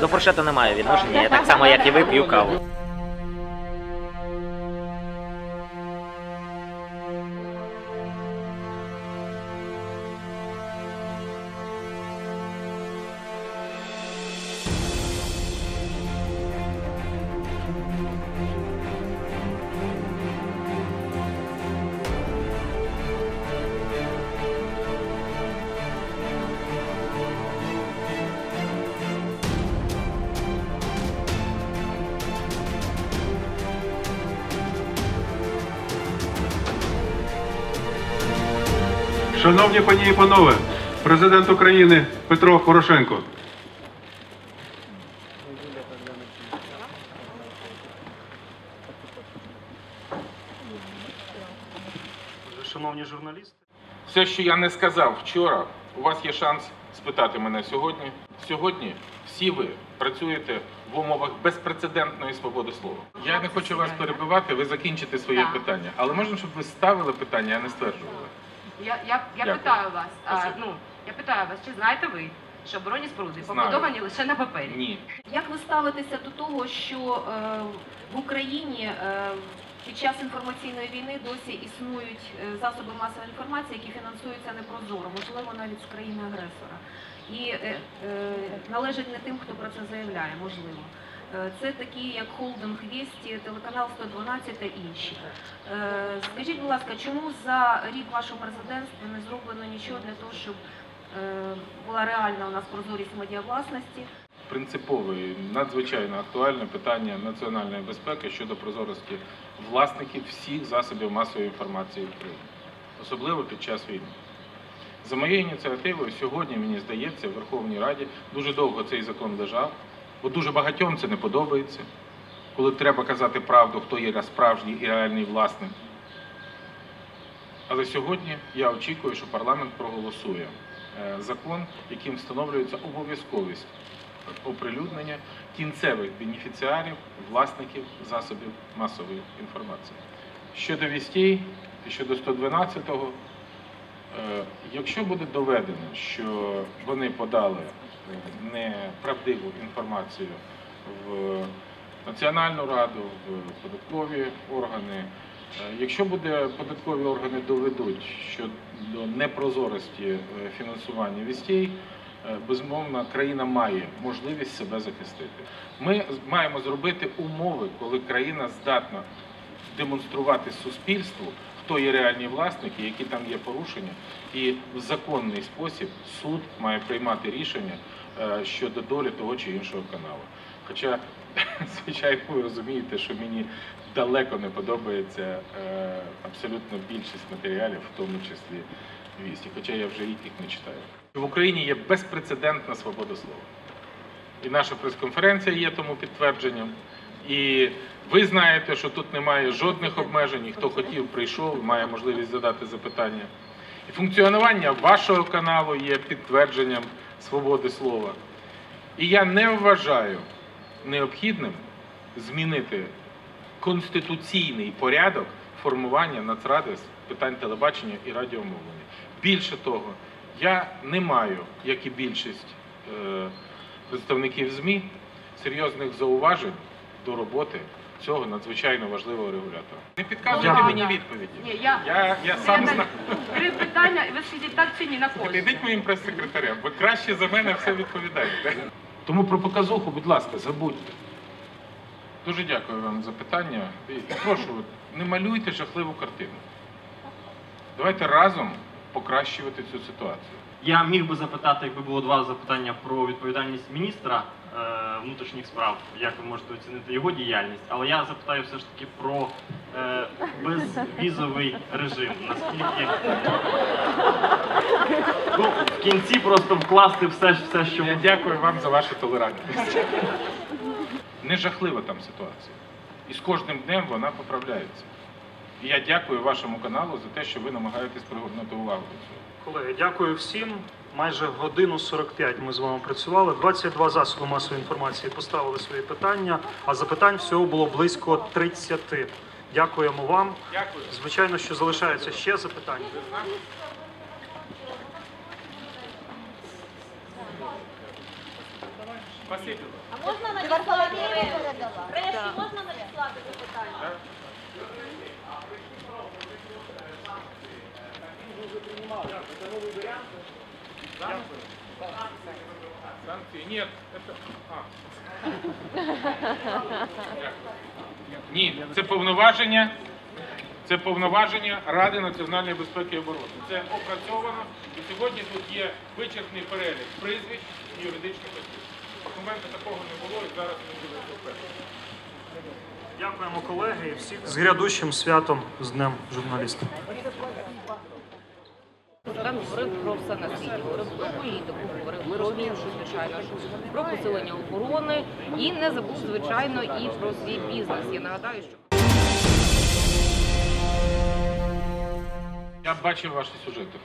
До, фуршету немає відношення. Я так само, як і ви, п'ю каву. Шановні пані і панове, президент України Петро Порошенко. Шановні журналісти, Все, що я не сказав вчора, у вас є шанс спитати мене сьогодні. Сьогодні всі ви працюєте в умовах безпрецедентної свободи слова. Я не хочу вас перебивати, ви закінчите своє Так. питання. Але можна, щоб ви ставили питання, а не стверджували. Я, я, я Дякую. питаю вас, а, Спасибо. ну, я питаю вас, чи знаєте ви, що оборонні споруди Знаю. побудовані лише на папері? Ні. Як ви ставитеся до того, що е, в Україні е, під час інформаційної війни досі існують е, засоби масової інформації, які фінансуються непрозоро, можливо, навіть з країни-агресора, і е, е, належать не тим, хто про це заявляє, можливо. Е, Це такі, як Холдинг Вісті, телеканал 112 та інші. Е, Скажіть, будь ласка, чому за рік вашого президентства не зроблено нічого для того, щоб е, була реальна у нас прозорість медіавласності? Принципове надзвичайно актуальне питання національної безпеки щодо прозорості власників всіх засобів масової інформації в Україні, особливо під час війни. За моєю ініціативою, сьогодні, мені здається, в Верховній Раді дуже довго цей закон лежав, бо дуже багатьом це не подобається, коли треба казати правду, хто є справжній і реальний власник. Але сьогодні я очікую, що парламент проголосує е, закон, яким встановлюється обов'язковість оприлюднення кінцевих бенефіціарів, власників засобів масової інформації. Щодо вістей щодо 112-го, е, якщо буде доведено, що вони подали е, неправдиву інформацію в Національну раду, в податкові органи, е, якщо буде податкові органи доведуть щодо непрозорості е, фінансування вістей, Е, безумовно, країна має можливість себе захистити. Ми маємо зробити умови, коли країна здатна демонструвати суспільству, хто є реальні власники, які там є порушення, і в законний спосіб суд має приймати рішення е, щодо долі того чи іншого каналу. Хоча, звичайно, ви розумієте, що мені далеко не подобається е, абсолютно більшість матеріалів, в тому числі вісті, хоча я вже їх не читаю. В Україні є безпрецедентна свобода слова. І наша прес-конференція є тому підтвердженням. І ви знаєте, що тут немає жодних обмежень, хто хотів, прийшов, має можливість задати запитання. І функціонування вашого каналу є підтвердженням свободи слова. І я не вважаю необхідним змінити конституційний порядок формування Нацради з питань телебачення і радіомовлення. Більше того, я не маю, як і більшість е, представників ЗМІ, серйозних зауважень до роботи цього надзвичайно важливого регулятора. Не підказуйте мені відповіді. Ні, я, Я, я сам знаю. Три питання, і ви сидіть так чи ні на кожному. Підійдіть моїм прес-секретарям, ви краще за мене все відповідаєте. Тому про показуху, будь ласка, забудьте. Дуже дякую вам за питання. І прошу, не малюйте жахливу картину. Давайте разом покращувати цю ситуацію. Я міг би запитати, якби було два запитання про відповідальність міністра внутрішніх справ, як ви можете оцінити його діяльність, але я запитаю все ж таки про е, безвізовий режим. Наскільки ну, в кінці просто вкласти все, ж- все що Я дякую вам за вашу толерантність. Не жахлива там ситуація. І з кожним днем вона поправляється. І я дякую вашому каналу за те, що ви намагаєтесь привернути увагу до цього. колеги, дякую всім. Майже годину 45 ми з вами працювали. 22 засоби масової інформації поставили свої питання, а запитань всього було близько 30. Дякуємо вам. Дякую. Звичайно, що залишаються ще запитання. Спасибо. А можна надіслати? Решті можна надіслати запитання? Санкції? Ні, це... А. Ні, це повноваження. Це повноваження Ради національної безпеки і оборони. Це опрацьовано. І сьогодні тут є вичерпний перелік прізвищ і юридичних осіб. Документа такого не було і зараз не буде вперше. Дякуємо, колеги, і всіх з грядущим святом з Днем журналіста. Президент говорив про все на світі, говорив про політику, говорив про війну, звичайно про посилення оборони і не забув, звичайно, і про свій бізнес. Я нагадаю, що. Я бачив ваші сюжети.